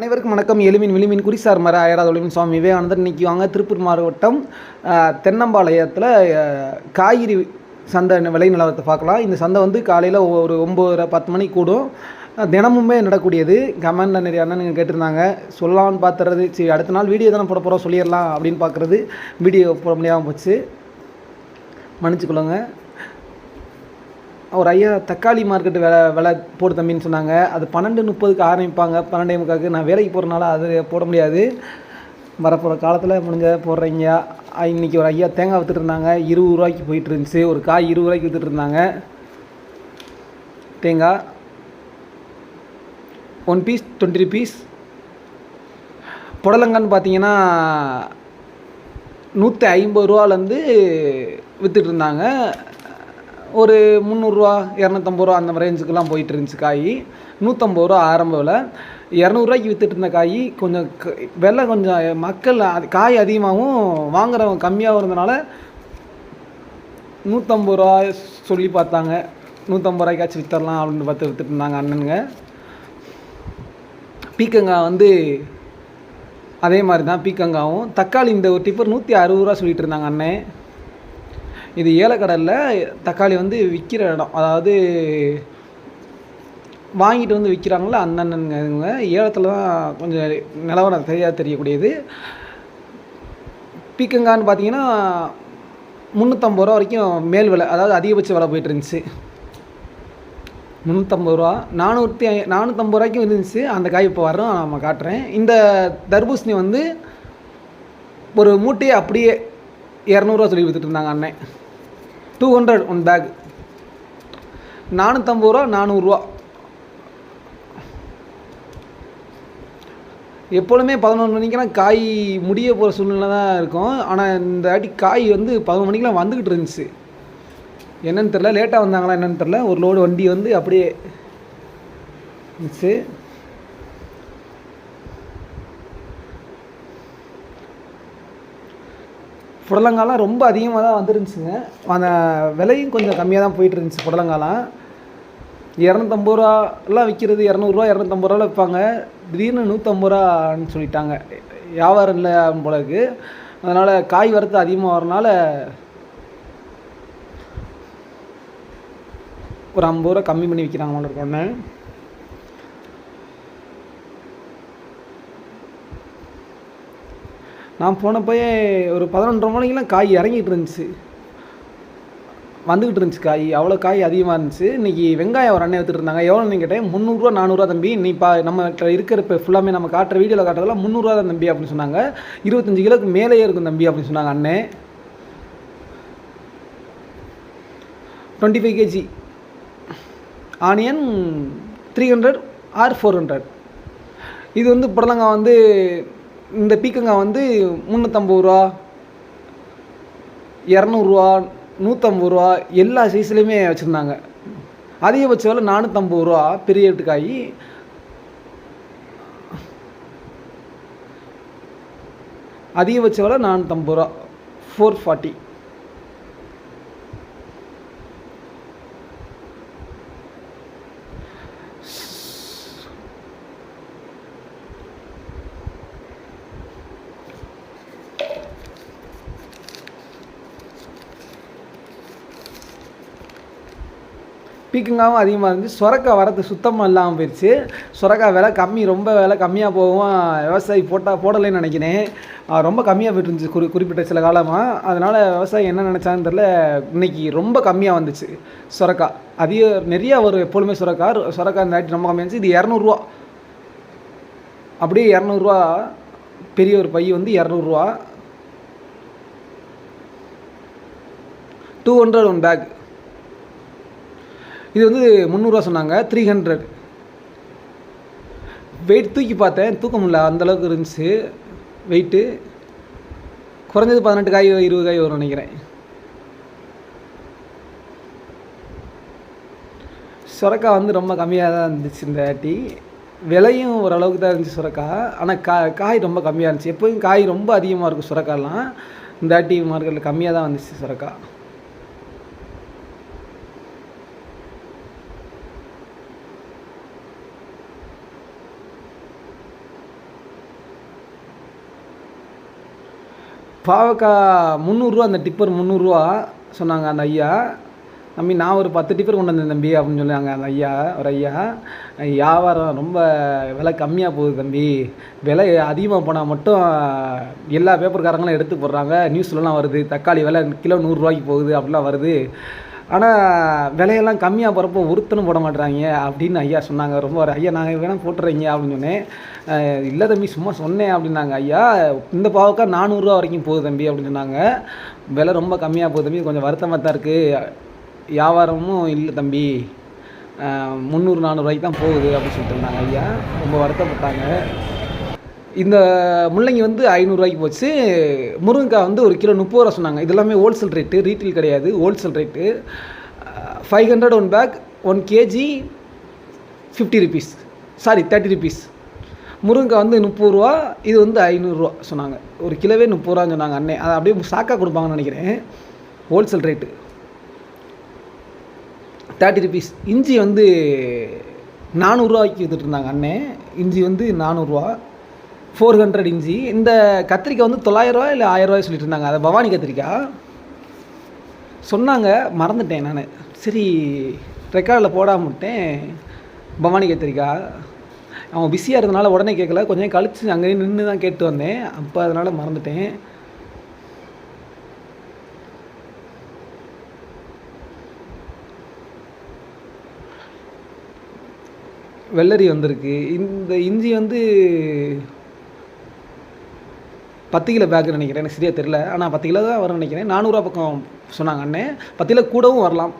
அனைவருக்கும் வணக்கம். எலுமின் விளிமின் குறிசார் மர அயராத ஒளிமின் சுவாமி விவேகானந்தர். இன்னைக்கு வாங்க திருப்பூர் மாவட்டம் தென்னம்பாளையத்தில் காய்கறி சந்தை விலை நிலவரத்தை பார்க்கலாம். இந்த சந்தை வந்து காலையில் ஒரு ஒம்பது பத்து மணிக்கு கூடும். தினமுமே நடக்கூடியது கமெண்டில் நிறைய அண்ணனுங்க கேட்டிருந்தாங்க. சொல்லலாம்னு பார்த்துறது சரி அடுத்த நாள் வீடியோ தானே போட போகிறோம் சொல்லிடலாம் அப்படின்னு பார்க்குறது வீடியோ போட முடியாமல் போச்சு. மன்னிச்சுக்கொள்ளுங்க. ஒரு ஐயா தக்காளி மார்க்கெட்டு விலை விலை போடு தம்பின்னு சொன்னாங்க. அது பன்னெண்டு முப்பதுக்கு ஆரம்பிப்பாங்க. பன்னெண்டே முக்காவுக்கு நான் வேலைக்கு போகிறனால அது போட முடியாது. வரப்போகிற காலத்தில் முடிஞ்ச போடுறீங்க. இன்றைக்கி ஒரு ஐயா தேங்காய் விற்றுட்டு இருந்தாங்க. இருபது ரூபாய்க்கு போயிட்டு இருந்துச்சு. ஒரு காய் இருபது ரூபாய்க்கு விற்றுட்டு இருந்தாங்க. தேங்காய். ஒன் பீஸ் டுவெண்ட்டி ருபீஸ் புடலங்கான்னு பார்த்தீங்கன்னா நூற்றி ஐம்பது ரூபாலேருந்து விற்றுட்டு இருந்தாங்க. ஒரு முந்நூறுரூவா இரநூத்தம்பது ரூபா அந்த ரேஞ்சுக்கெல்லாம் போயிட்டு இருந்துச்சு காய். நூற்றம்பது ரூபா ஆரம்ப விலை. இரநூறுவாய்க்கு வித்துட்டு இருந்த காய் கொஞ்சம் க- விலை கொஞ்சம் மக்கள் அது- காய் அதிகமாகவும் வாங்குறவங்க கம்மியாகவும் இருந்தனால நூற்றம்பது ரூபா சொல்லி பார்த்தாங்க. நூற்றம்பது ரூபாய்க்காச்சும் வித்தரலாம் அப்படின்னு பார்த்து வித்துட்டு இருந்தாங்க அண்ணனுங்க. பீக்கங்காய் வந்து அதே மாதிரி தான் பீக்கங்காவும். தக்காளி இந்த ஒரு டிப்பர் நூற்றி அறுபது ரூபா சொல்லிட்டு இருந்தாங்க அண்ணன் இது ஏலக்கடலில் தக்காளி வந்து விற்கிற இடம். அதாவது வாங்கிட்டு வந்து விற்கிறாங்கள அந்த அண்ணனுங்க ஏலத்தில் தான் கொஞ்சம் நிலவரம் சரியாக தெரியக்கூடியது. பீக்கங்கான்னு பார்த்தீங்கன்னா முந்நூற்றம்பது ரூபா வரைக்கும் மேல் விலை அதாவது அதிகபட்ச விலை போயிட்டு இருந்துச்சு. முந்நூற்றம்பது ரூபா நானூற்றி நானூற்றம்பது ரூபாய்க்கும் இருந்துச்சு. அந்த காய் இப்போ வரும் நம்ம காட்டுறேன். இந்த தர்பூசணி வந்து ஒரு மூட்டையை அப்படியே இரநூறுவா சொல்லி வித்துட்டு இருந்தாங்க அண்ணன். டூ ஹண்ட்ரட் ஒன் பேக் நானூற்றம்பது ரூபா நானூறுரூவா எப்பொழுதுமே பதினொன்று மணிக்கெல்லாம் காய் முடிய போகிற சூழ்நிலை தான் இருக்கும். ஆனால் இந்த வாட்டி காய் வந்து பதினொன்று மணிக்கெலாம் வந்துக்கிட்டு இருந்துச்சு. என்னன்னு தெரில லேட்டாக வந்தாங்களா என்னென்னு தெரில ஒரு லோடு வண்டி வந்து அப்படியே இருந்துச்சு. புடலங்காலாம் ரொம்ப அதிகமாக தான் வந்துருந்துச்சுங்க. அந்த விலையும் கொஞ்சம் கம்மியாக தான் போயிட்டு இருந்துச்சு புடலங்காலாம் இரநூத்தம்பது ரூபாலாம் விற்கிறது இரநூறுவா இரநூத்தம்பது ரூபாவில் விற்பாங்க திடீர்னு நூற்றம்பது ரூபான்னு சொல்லிட்டாங்க. வியாபாரம் இல்லை போல அதனால் காய் வரத்து அதிகமாக வரனால ஒரு ஐம்பது ரூபா கம்மி பண்ணி விற்கிறாங்க ஒன்று நான் போனப்போயே ஒரு பதினொன்றரை மணிக்கெலாம் காய் இறங்கிட்டு இருந்துச்சு. வந்துக்கிட்டு இருந்துச்சு காய். அவ்வளோ காய் அதிகமாக இருந்துச்சு. இன்றைக்கி வெங்காயம் ஒரு அண்ணன் எடுத்துகிட்டு இருந்தாங்க. எவ்வளோன்னு கேட்டேன் முந்நூறுரூவா நானூறுரூவா தம்பி. நீ பா நம்ம இருக்கிற இப்போ ஃபுல்லாமே நம்ம காட்டுற வீடியோவில் காட்டுறதுல முந்நூறுரூவா தான் தம்பி அப்படின்னு சொன்னாங்க. இருபத்தஞ்சு கிலோக்கு மேலேயே இருக்கும் தம்பி அப்படின்னு சொன்னாங்க அண்ணன் twenty five KG onion three hundred or four hundred இது வந்து புடலங்காய் வந்து இந்த பீக்கங்காய் வந்து முந்நூற்றம்பது ரூபா இரநூறுவா நூற்றம்பது ரூபா எல்லா சைஸ்லேயுமே வச்சுருந்தாங்க. அதிகபட்ச விலை நானூற்றம்பது ரூபா பெரிய எட்டுக்காய் அதிகபட்ச விலை நானூற்றம்பது ரூபா ஃபோர் ஃபார்ட்டி பீக்கங்காவும் அதிகமாக இருந்துச்சு சுரக்காய் வரது சுத்தமாக இல்லாமல் போயிடுச்சு சுரக்காய் விலை கம்மி ரொம்ப விலை கம்மியாக போகும் விவசாயி போட்டால் போடலைன்னு நினைக்கிறேன். ரொம்ப கம்மியாக போயிட்டு இருந்துச்சு குறி குறிப்பிட்ட சில காலமாக அதனால் விவசாயி என்ன நினச்சான்னு தெரில இன்னைக்கு ரொம்ப கம்மியாக வந்துச்சு சுரக்கா அதிக நிறையா வரும் எப்பொழுதுமே சுரக்கா சுரக்காய் இந்த ஆட்டி ரொம்ப கம்மியாக இருந்துச்சு. இது இரநூறுவா. அப்படியே இரநூறுவா பெரிய ஒரு பை வந்து இரநூறுவா. டூ ஹண்ட்ரட் ஒன் பேக் இது வந்து முந்நூறுரூவா சொன்னாங்க த்ரீ ஹண்ட்ரட் வெயிட் தூக்கி பார்த்தேன் தூக்க முடியல அந்தளவுக்கு இருந்துச்சு வெயிட்டு குறைஞ்சது பதினெட்டு காய் இருபது காய் வரும் நினைக்கிறேன். சுரக்கா வந்து ரொம்ப கம்மியாக தான் இருந்துச்சு இந்த ஆட்டி விலையும் ஓரளவுக்கு தான் இருந்துச்சு சுரக்கா ஆனால் கா காய் ரொம்ப கம்மியாக இருந்துச்சு. எப்போயும் காய் ரொம்ப அதிகமாக இருக்கும் சுரக்காலாம் இந்த ஆட்டி மார்க்கெட்டில் கம்மியாக தான் வந்துச்சு சுரக்கா பாவக்காய் முந்நூறுரூவா அந்த டிப்பர் முந்நூறுரூவா சொன்னாங்க அந்த ஐயா. தம்பி நான் ஒரு பத்து டிப்பர் கொண்டு வந்தேன் தம்பி அப்படின்னு சொன்னாங்க அந்த ஐயா ஒரு ஐயா. வியாபாரம் ரொம்ப விலை கம்மியாக போகுது தம்பி. விலை அதிகமாக போனால் மட்டும் எல்லா பேப்பர்காரங்களும் எடுத்து போடுறாங்க. நியூஸ்லலாம் வருது. தக்காளி விலை கிலோ நூறுரூவாய்க்கு போகுது அப்படிலாம் வருது. ஆனால் விலையெல்லாம் கம்மியாக போகிறப்போ ஒருத்தனும் போட மாட்டுறாங்க அப்படின்னு ஐயா சொன்னாங்க. ரொம்ப ஒரு ஐயா நாங்கள் வேணால் போட்டுறீங்க அப்படின்னு சொன்னேன் இல்லை தம்பி சும்மா சொன்னேன் அப்படின்னாங்க ஐயா. இந்த பாவக்காய் நானூறுரூவா வரைக்கும் போகுது தம்பி அப்படின்னு சொன்னாங்க. விலை ரொம்ப கம்மியாக போகுது தம்பி. கொஞ்சம் வருத்தமாக தான் இருக்குது வியாபாரமும் இல்லை தம்பி. முந்நூறு நானூறுரூவாய்க்கு தான் போகுது அப்படின்னு சொல்லிட்டு இருந்தாங்க ஐயா. ரொம்ப வருத்தப்பட்டாங்க. இந்த முள்ளங்கி வந்து ஐநூறுரூவாய்க்கு போச்சு. முருங்கைக்காய் வந்து ஒரு கிலோ முப்பது ரூபா சொன்னாங்க. இது எல்லாமே ஹோல்சேல் ரேட்டு ரீட்டெயில் கிடையாது wholesale rate five hundred one pack one KG fifty rupees sorry thirty rupees முருங்கைக்காய் வந்து முப்பது ரூபா இது வந்து ஐநூறுரூவா சொன்னாங்க. ஒரு கிலோவே முப்பது ரூபான்னு சொன்னாங்க அண்ணே. அதை அப்படியே சாக்காக கொடுப்பாங்கன்னு நினைக்கிறேன். ஹோல்சேல் ரேட்டு தேர்ட்டி ருபீஸ் இஞ்சி வந்து நானூறுரூவாய்க்கு வித்துட்டு இருந்தாங்க அண்ணே. இஞ்சி வந்து நானூறுரூவா ஃபோர் ஹண்ட்ரட் இஞ்சி. இந்த கத்திரிக்காய் வந்து தொள்ளாயிரரூவா இல்லை ஆயிரரூவாய் சொல்லிட்டு இருந்தாங்க அதை பவானி கத்திரிக்காய் சொன்னாங்க. மறந்துட்டேன் நான். சரி ரெக்கார்டில் போடாம விட்டேன். பவானி கத்திரிக்காய் அவன் பிஸியாக இருந்தனால உடனே கேட்கல கொஞ்சம் கழித்து அங்கேயே நின்று தான் கேட்டு வந்தேன். அப்போ அதனால் மறந்துட்டேன். வெள்ளரி வந்திருக்கு. இந்த இஞ்சி வந்து பத்து கிலோ பேக்கு நினைக்கிறேன் எனக்கு சரியாக தெரில ஆனால் பத்து கிலோ தான் வரும்னு நினைக்கிறேன். நானூறுரூவா பக்கம் சொன்னாங்க அண்ணன் பத்து கிலோ கூடவும் வரலாம்.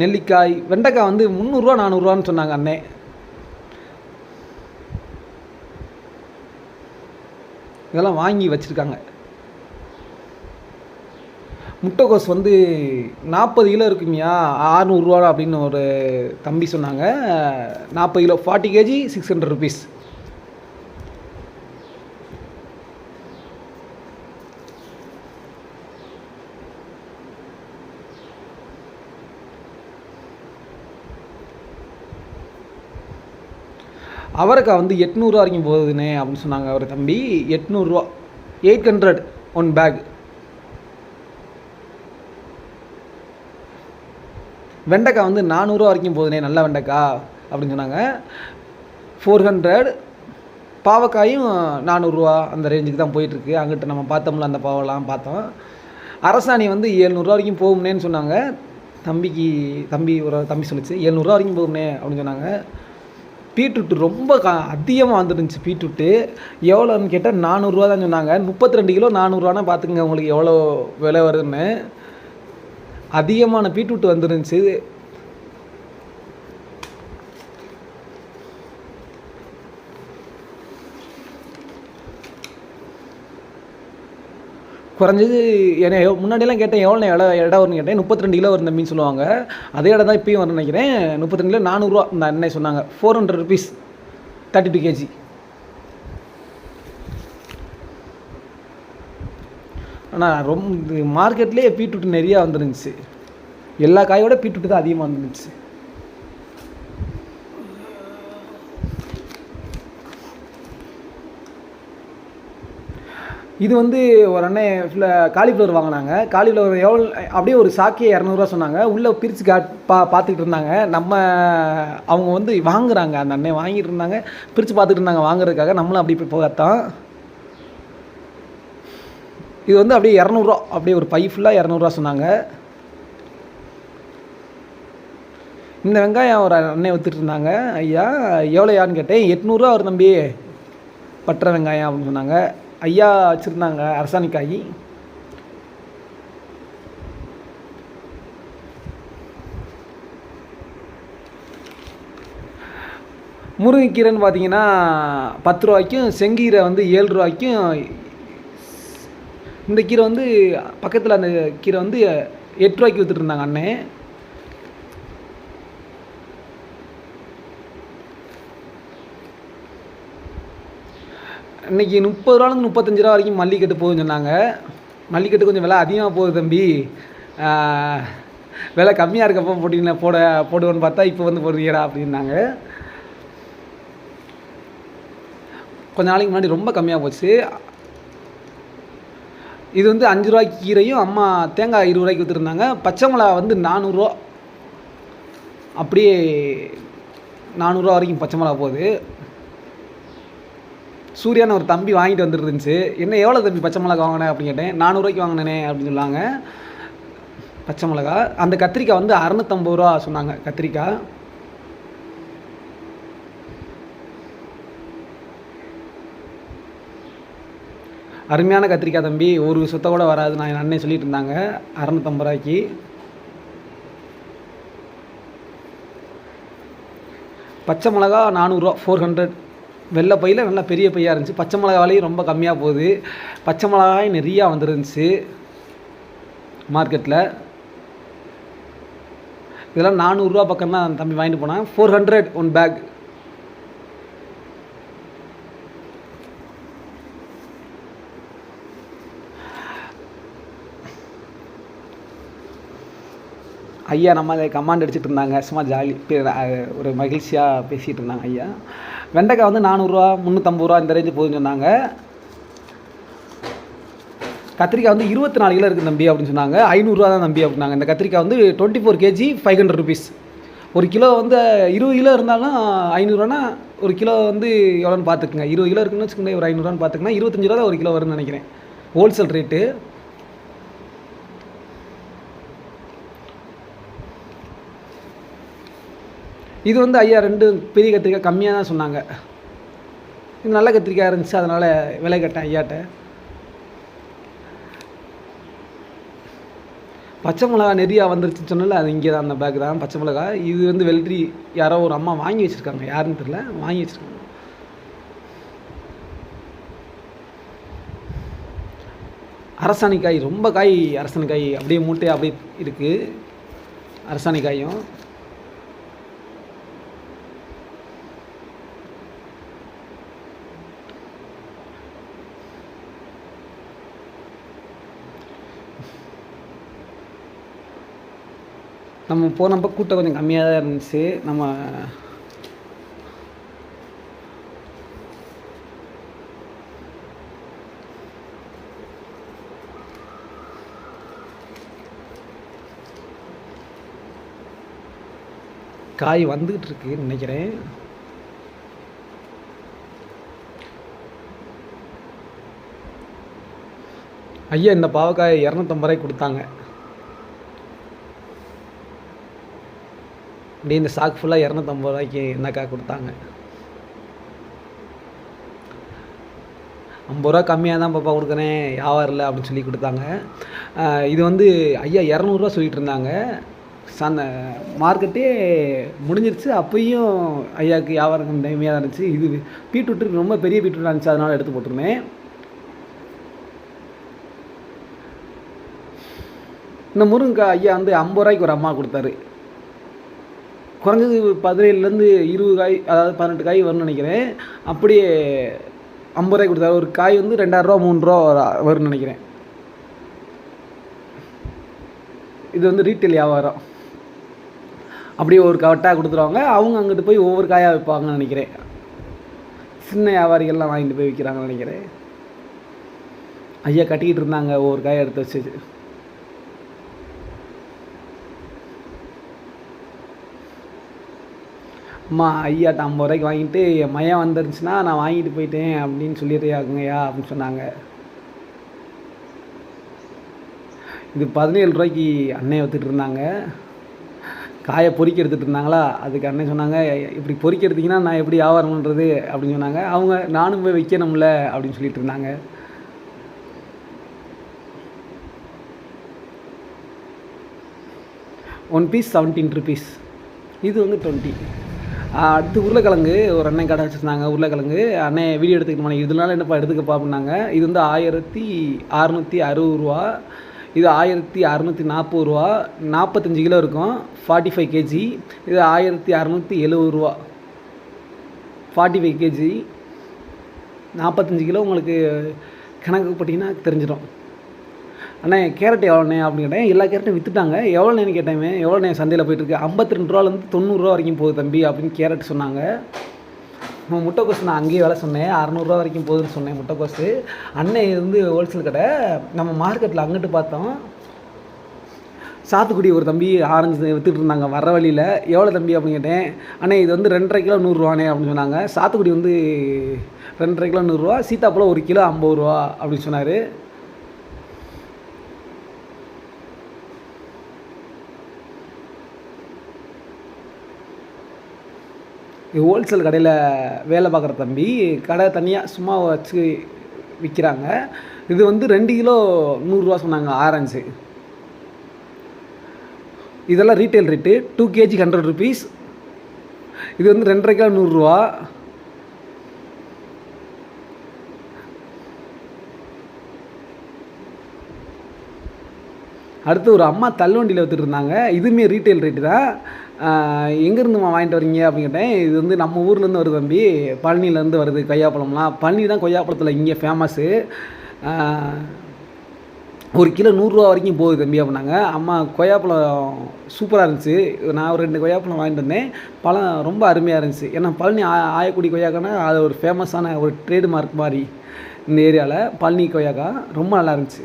நெல்லிக்காய் வெண்டைக்காய் வந்து முந்நூறுரூவா நானூறுரூவான்னு சொன்னாங்க அண்ணே. இதெல்லாம் வாங்கி வச்சுருக்காங்க. முட்டைக்கோஸ் வந்து நாற்பது கிலோ இருக்குங்கய்யா ஆறுநூறுவா அப்படின்னு ஒரு தம்பி சொன்னாங்க. நாற்பது kilo. Forty KG six hundred rupees அவரைக்காய் வந்து எட்நூறுவா வரைக்கும் போகுதுண்ணே அப்படின்னு சொன்னாங்க அவர் தம்பி. எட்நூறுரூவா எயிட் ஹண்ட்ரட் ஒன் பேக் வெண்டைக்காய் வந்து நானூறுரூவா வரைக்கும் போகுதுண்ணே நல்ல வெண்டைக்காய் அப்படின்னு சொன்னாங்க. ஃபோர் ஹண்ட்ரட் பாவக்காயும் நானூறுரூவா அந்த ரேஞ்சுக்கு தான் போயிட்டுருக்கு. அங்கிட்ட நம்ம பார்த்தோம்ல அந்த பாவெல்லாம் பார்த்தோம். அரசாணி வந்து ஏழ்நூறுரூவா வரைக்கும் போகும்னேன்னு சொன்னாங்க. தம்பிக்கு தம்பி ஒரு தம்பி சொல்லிச்சு. ஏழ்நூறுரூவா வரைக்கும் போகும்னே அப்படின்னு சொன்னாங்க. பீட்ரூட்டு ரொம்ப கா அதிகமாக வந்துருந்துச்சு பீட்ரூட்டு. எவ்வளோன்னு கேட்டால் நானூறுரூவா தான் சொன்னாங்க. முப்பத்தி ரெண்டு கிலோ நானூறுரூவானா பார்த்துக்கோங்க உங்களுக்கு எவ்வளோ விலை வருதுன்னு. அதிகமான பீட்ரூட் வந்துருந்துச்சு. குறைஞ்சது என்ன முன்னாடியெல்லாம் கேட்டேன் எவ்வளோ இடம் இடம் வரும்னு கேட்டேன். முப்பத்தி ரெண்டு கிலோ வரும் தம்பின்னு சொல்லுவாங்க. அதே இடம் தான் இப்பயும் வரும்னு நினைக்கிறேன். முப்பத்தி ரெண்டு கிலோ நானூறுரூவா இந்த அண்ணன் சொன்னாங்க. Four hundred rupees thirty two KG ஆனால் ரொம்ப மார்க்கெட்லேயே பீட்ரூட் நிறையா வந்துருந்துச்சு. எல்லா காயோட பீட்ரூட் தான் அதிகமாக வந்துருந்துச்சு. இது வந்து ஒரு அண்ணன் ஃபுல்லாக காலிஃப்ளவர் வாங்கினாங்க. காலிஃப்ளவர் எவ்வளோ அப்படியே ஒரு சாக்கியை இரநூறுவா சொன்னாங்க. உள்ளே பிரித்து கா பா பார்த்துக்கிட்டு இருந்தாங்க. நம்ம அவங்க வந்து வாங்குறாங்க. அந்த அண்ணன் வாங்கிட்டு இருந்தாங்க. பிரித்து பார்த்துட்டு இருந்தாங்க வாங்குறதுக்காக. நம்மளும் அப்படி போய் போகத்தான். இது வந்து அப்படியே இரநூறுவா அப்படியே ஒரு பை ஃபுல்லாக இரநூறுவா சொன்னாங்க. இந்த வெங்காயம் ஒரு அண்ணன் வித்துட்டு இருந்தாங்க. ஐயா எவ்வளோயான்னு கேட்டேன். எட்நூறுரூவா ஒரு தம்பி. பற்ற வெங்காயம் அப்படின்னு சொன்னாங்க. ஐயா வச்சுருந்தாங்க அரசாணிக்காய். முருங்கைக்கீரைன்னு பார்த்தீங்கன்னா பத்து ரூபாய்க்கும் செங்கீரை வந்து ஏழு ரூபாய்க்கும் இந்த கீரை வந்து பக்கத்தில் அந்த கீரை வந்து எட்டு ரூபாய்க்கு விற்றுட்டு இருந்தாங்க அண்ணன் இன்னைக்கு முப்பது ரூபாலேருந்து முப்பத்தஞ்சு ரூபா வரைக்கும் மல்லிக்கட்டு போகுதுன்னு சொன்னாங்க. மல்லிக்கட்டு கொஞ்சம் விலை அதிகமாக போகுது தம்பி. விலை கம்மியாக இருக்கப்போ போட்டிங்கன்னா போட போடுவோன்னு பார்த்தா இப்போ வந்து போடுறீங்கடா அப்படின்னாங்க. கொஞ்ச நாளைக்கு முன்னாடி ரொம்ப கம்மியாக போச்சு. இது வந்து அஞ்சு ரூபாய்க்கு கீரையும் அம்மா தேங்காய் இருபது ரூபாய்க்கு விற்றுருந்தாங்க பச்சை மிளகா வந்து நானூறுரூவா அப்படியே நானூறுரூவா வரைக்கும் பச்சை மிளகா போகுது. சூர்யான்னு ஒரு தம்பி வாங்கிட்டு வந்துட்டு இருந்துச்சு. என்ன எவ்வளோ தம்பி பச்சை மிளகா வாங்கினேன் அப்படின்னு கேட்டேன். நானூறுரூவாய்க்கு வாங்கினேனே அப்படின்னு சொன்னாங்க. பச்சை மிளகா. அந்த கத்திரிக்காய் வந்து அறநூற்றம்பது ரூபா சொன்னாங்க கத்திரிக்காய். அருமையான கத்திரிக்காய் தம்பி. ஒரு சுத்த கூட வராது நான் என் அண்ணன் சொல்லிட்டு இருந்தாங்க. அறநூற்றம்பது ரூபாய்க்கு. பச்சை மிளகா நானூறுரூவா ஃபோர் ஹண்ட்ரட் வெள்ளை பையில் நல்லா பெரிய பையாக இருந்துச்சு. பச்சை மிளகா விலையும் ரொம்ப கம்மியாக போகுது. பச்சை மிளகாய் நிறையா வந்துருந்துச்சு மார்க்கெட்டில் இதெல்லாம் நானூறுரூவா பக்கம் தான் தம்பி வாங்கிட்டு போனேன். ஃபோர் ஹண்ட்ரட் ஒன் பேக் ஐயா நம்ம அதை கமாண்ட் அடிச்சிட்டு இருந்தாங்க. சும்மா ஜாலி ஒரு மகிழ்ச்சியாக பேசிகிட்டு இருந்தாங்க ஐயா. வெண்டைக்காய் வந்து நானூறுரூவா முந்நூற்றம்பது ரூபா இந்த ரேஞ்சு போகுதுன்னு சொன்னாங்க. கத்திரிக்காய் வந்து இருபத்தி நாலு கிலோ இருக்குது தம்பி அப்படின்னு சொன்னாங்க. ஐநூறுரூவா தான் தம்பி அப்படின்னாங்க இந்த கத்திரிக்காய் வந்து twenty four KG five hundred rupees ஒரு கிலோ வந்து இருபது கிலோ இருந்தாலும் ஐநூறுரூவானா ஒரு கிலோ வந்து எவ்வளோன்னு பார்த்துக்குங்க. இருபது கிலோ இருக்குன்னு வச்சுக்கோங்க ஒரு ஐநூறுரூவான்னு பார்த்துக்குன்னா இருபத்தஞ்சி ரூபா தான் ஒரு கிலோ வரும்னு நினைக்கிறேன். ஹோல்சேல் ரேட்டு இது வந்து ஐயா ரெண்டு பெரிய கத்திரிக்காய் கம்மியாக தான் சொன்னாங்க. இது நல்ல கத்திரிக்காய் இருந்துச்சு அதனால் விலை கேட்டேன் ஐயாட்ட. பச்சை மிளகா நிறையா வந்துருச்சுன்னு சொன்னால அது இங்கே தான் அந்த பேக் தான் பச்சை மிளகா இது வந்து வெள்ளரி யாரோ ஒரு அம்மா வாங்கி வச்சுருக்காங்க. யாருன்னு தெரில வாங்கி வச்சுருக்காங்க. அரசாணிக்காய் ரொம்ப காய் அரசாணிக்காய் அப்படியே மூட்டையாக அப்படியே இருக்குது அரசாணிக்காயும். நம்ம போனப்போ கூட்டம் கொஞ்சம் கம்மியாக தான் இருந்துச்சு. நம்ம காய் வந்துகிட்டு இருக்குன்னு நினைக்கிறேன். ஐயா இந்த பாவக்காய் இரநூத்தம்பது ரூபாய்க்கு கொடுத்தாங்க. இப்படி இந்த சாக்கு ஃபுல்லாக இரநூத்தம்பது ரூபாய்க்கு என்னக்கா கொடுத்தாங்க? ஐம்பது ரூபா கம்மியாக தான் பாப்பா கொடுக்குறேன் வியாபாரம் இல்லை அப்படின்னு சொல்லி கொடுத்தாங்க. இது வந்து ஐயா இரநூறுவா சொல்லிட்டு இருந்தாங்க. அந்த மார்க்கெட்டே முடிஞ்சிருச்சு. அப்பயும் ஐயாவுக்கு வியாபாரம் கம்மியாக தான் இருந்துச்சு. இது பீட்ரூட் ரொம்ப பெரிய பீட்ரூட் இருந்துச்சு அதனால் எடுத்து போட்டிருந்தேன். இந்த முருங்கக்காய் ஐயா வந்து ஐம்பது ரூபாய்க்கு ஒரு அம்மா கொடுத்தாரு. குறைஞ்சது பதினேழுலேருந்து இருபது காய் அதாவது பதினெட்டு காய் வரும்னு நினைக்கிறேன். அப்படியே ஐம்பது ரூபாய்க்கு கொடுத்தாரு. ஒரு காய் வந்து ரெண்டாயிரரூவா மூணு ரூபா வரும்னு நினைக்கிறேன். இது வந்து ரீட்டைல் வியாபாரம். அப்படியே ஒரு கவட்டாக கொடுத்துருவாங்க. அவங்க அங்கிட்டு போய் ஒவ்வொரு காயாக விற்பாங்கன்னு நினைக்கிறேன். சின்ன வியாபாரிகள்லாம் வாங்கிட்டு போய் விற்கிறாங்கன்னு நினைக்கிறேன். ஐயா கட்டிக்கிட்டு இருந்தாங்க. ஒவ்வொரு காயை எடுத்து வச்சு அம்மா ஐயாட்ட ஐம்பது ரூபாய்க்கு வாங்கிட்டு என் மையம் வந்துருந்துச்சுன்னா நான் வாங்கிட்டு போயிட்டேன் அப்படின்னு சொல்லிடுறியாக்குங்கய்யா அப்படின்னு சொன்னாங்க. இது பதினேழு ரூபாய்க்கு அன்னையை வித்துட்டு இருந்தாங்க. காயை பொறிக்க எடுத்துகிட்டு இருந்தாங்களா? அதுக்கு அண்ணன் சொன்னாங்க இப்படி பொறிக்க எடுத்தீங்கன்னா நான் எப்படி வியாபாரம் பண்ணுறது அப்படின்னு சொன்னாங்க. அவங்க நானும் போய் விற்கணும்ல அப்படின்னு சொல்லிட்டு இருந்தாங்க. ஒன் பீஸ் செவன்டீன் ருபீஸ் இது வந்து டுவெண்ட்டி அடுத்து உருளைக்கிழங்கு ஒரு அண்ணன் கடை வச்சுருந்தாங்க உருளைக்கிழங்கு. அண்ணன் வீடியோ எடுத்துக்கணுமா? இதனால என்னப்பா எடுத்துக்கப்பா அப்படின்னாங்க. இது வந்து ஆயிரத்தி அறநூற்றி அறுபது ரூபா. இது ஆயிரத்தி அறநூற்றி நாற்பது ரூபா. நாற்பத்தஞ்சு கிலோ இருக்கும். ஃபார்ட்டி ஃபைவ் கேஜி இது ஆயிரத்தி அறநூற்றி எழுபது ரூபா. ஃபார்ட்டி ஃபைவ் கேஜி நாற்பத்தஞ்சு கிலோ உங்களுக்கு கணக்கு போட்டிங்கன்னா தெரிஞ்சிடும். அண்ணே கேரட் எவ்வளோண்ணே அப்படின்னு கேட்டேன். எல்லா கேரட்டும் விற்றுட்டாங்க எவ்வளோண்ணேன்னு கேட்டேன் எவ்வளோண்ணே சந்தையில் போயிட்டுருக்கு? ஐம்பத்தி ரெண்டு ரூபாலேருந்து தொண்ணூறுரூவா வரைக்கும் போகுது தம்பி அப்படின்னு கேரட் சொன்னாங்க. முட்டைக்கோஸ் நான் அங்கேயே வேலை சொன்னேன். அறநூறுவா வரைக்கும் போகுதுன்னு சொன்னேன் முட்டைக்கோஸு. அன்னை வந்து ஹோல்சேல் கடை. நம்ம மார்க்கெட்டில் அங்கிட்டு பார்த்தோம். சாத்துக்குடி ஒரு தம்பி ஆரஞ்சு வித்துட்டு இருந்தாங்க. வர வழியில். எவ்வளோ தம்பி அப்படின்னு கேட்டேன். அண்ணே இது வந்து ரெண்டரை கிலோ நூறுரூவானே அப்படின்னு சொன்னாங்க. சாத்துக்குடி வந்து ரெண்டரை கிலோ நூறுரூவா. சீத்தாப்பழம் ஒரு கிலோ ஐம்பது ரூபா அப்படின்னு சொன்னார். ஹோல்சேல் கடையில் வேலை பார்க்குற தம்பி கடை தனியாக சும்மா வச்சு விற்கிறாங்க இது வந்து ரெண்டு கிலோ நூறுரூவா சொன்னாங்க ஆரஞ்சு. இதெல்லாம் retail rate two KG hundred rupees இது வந்து ரெண்டரை கிலோ நூறுரூவா அடுத்து ஒரு அம்மா தள்ளுவண்டியில் வித்துட்டு இருந்தாங்க. இதுவுமே ரீட்டைல் ரேட்டு தான். எங்கேருந்து வாங்கிட்டு வரீங்க அப்படின்னு கேட்டேன். இது வந்து நம்ம ஊர்லேருந்து வருது தம்பி. பழனிலேருந்து வருது கொய்யாப்பழம்லாம். பழனி தான் கொய்யாப்பழத்தில் இங்கே ஃபேமஸ்ஸு ஒரு கிலோ நூறுரூவா வரைக்கும் போகுது தம்பி அப்படின்னாங்க. அம்மா கொய்யாப்பழம் சூப்பராக இருந்துச்சு. நான் ஒரு ரெண்டு கொய்யாப்பழம் வாங்கிட்டு வந்தேன். பழம் ரொம்ப அருமையாக இருந்துச்சு. ஏன்னா பழனி ஆ ஆயக்குடி கொய்யாக்கானா அது ஒரு ஃபேமஸான ஒரு ட்ரேட்மார்க் மாதிரி இந்த ஏரியாவில் பழனி கொய்யாக்கா ரொம்ப நல்லா இருந்துச்சு.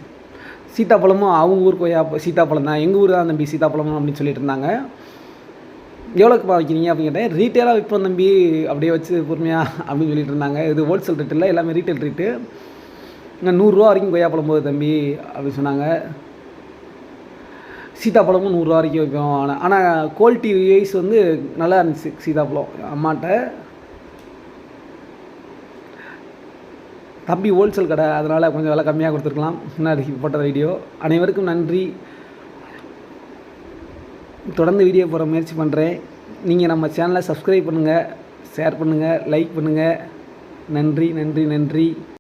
சீத்தாப்பழமும் அவங்க ஊர் கொய்யா சீத்தாப்பழம் தான். எங்கள் ஊர் தான் தம்பி சீத்தாப்பழம் அப்படின்னு சொல்லிட்டு இருந்தாங்க. எவ்வளோக்குப்பா விற்கிறீங்க அப்படின்னு கேட்டேன் ரீட்டெயிலாக விற்போம் தம்பி அப்படியே வச்சு பொறுமையாக அப்படின்னு சொல்லிட்டு இருந்தாங்க. இது ஹோல்சேல் ரேட் இல்லை எல்லாமே ரீட்டைல் ரேட்டு நூறுரூவா வரைக்கும் கொய்யாப்பழம் போகுது தம்பி அப்படின்னு சொன்னாங்க. சீதாப்பழமும் நூறுரூவா வரைக்கும் வைப்போம் ஆனால் ஆனால் குவாலிட்டி வைஸ் வந்து நல்லா இருந்துச்சு சீதாப்பழம். அம்மாட்ட தம்பி ஹோல்சேல் கடை அதனால் கொஞ்சம் விலை கம்மியாக கொடுத்துருக்கலாம். முன்னாடி போட்ட வீடியோ அனைவருக்கும் நன்றி. தொடர்ந்து வீடியோ போகிற முயற்சி பண்ணுறேன் நீங்கள் நம்ம சேனலை சப்ஸ்கிரைப் பண்ணுங்கள் ஷேர் பண்ணுங்கள் லைக் பண்ணுங்கள் நன்றி நன்றி நன்றி.